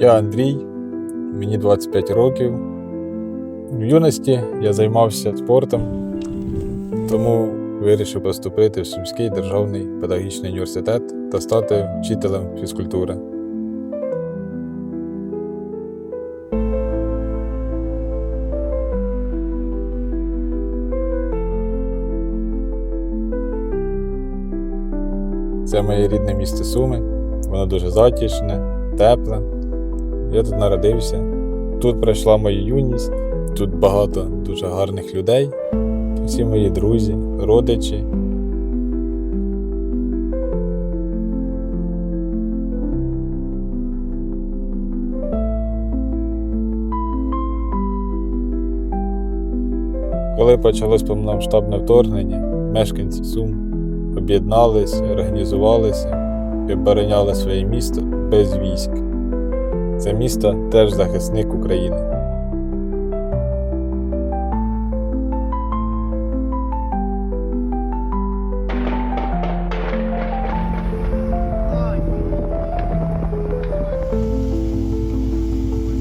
Я Андрій, мені 25 років. В юності я займався спортом, тому вирішив поступити в Сумський державний педагогічний університет та стати вчителем фізкультури. Це моє рідне місто Суми. Воно дуже затишне, тепле. Я тут народився. Тут пройшла моя юність, тут багато дуже гарних людей. Всі мої друзі, родичі. Коли почалось повномасштабне вторгнення, мешканці Сум об'єдналися, організувалися і обороняли своє місто без військ. Це місто теж захисник України.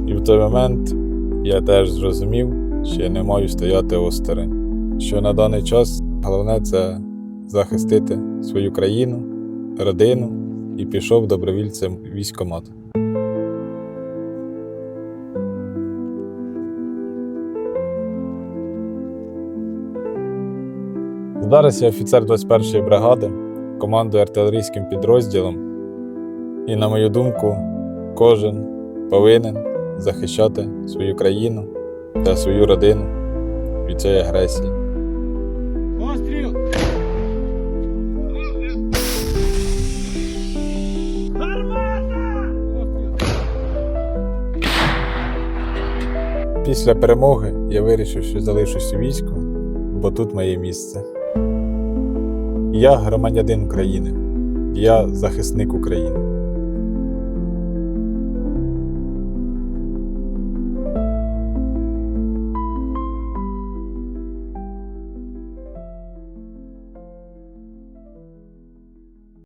І в той момент я теж зрозумів, що я не маю стояти осторонь. Що на даний час головне це захистити свою країну, родину і пішов добровільцем в Зараз я офіцер 21-ї бригади, командую артилерійським підрозділом, і, на мою думку, кожен повинен захищати свою країну та свою родину від цієї агресії. Постріл! Після перемоги я вирішив, що залишусь у війську, бо тут моє місце. Я громадянин України, я захисник України.